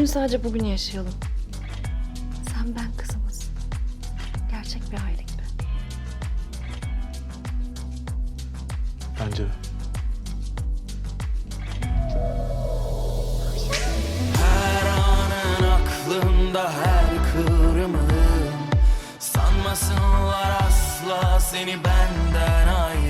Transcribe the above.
Bugün sadece bugün yaşayalım. Sen ben kızımız. Gerçek bir aile gibi. Bence de. Her anın aklımda her kıvrımın Sanmasınlar asla seni benden ayrı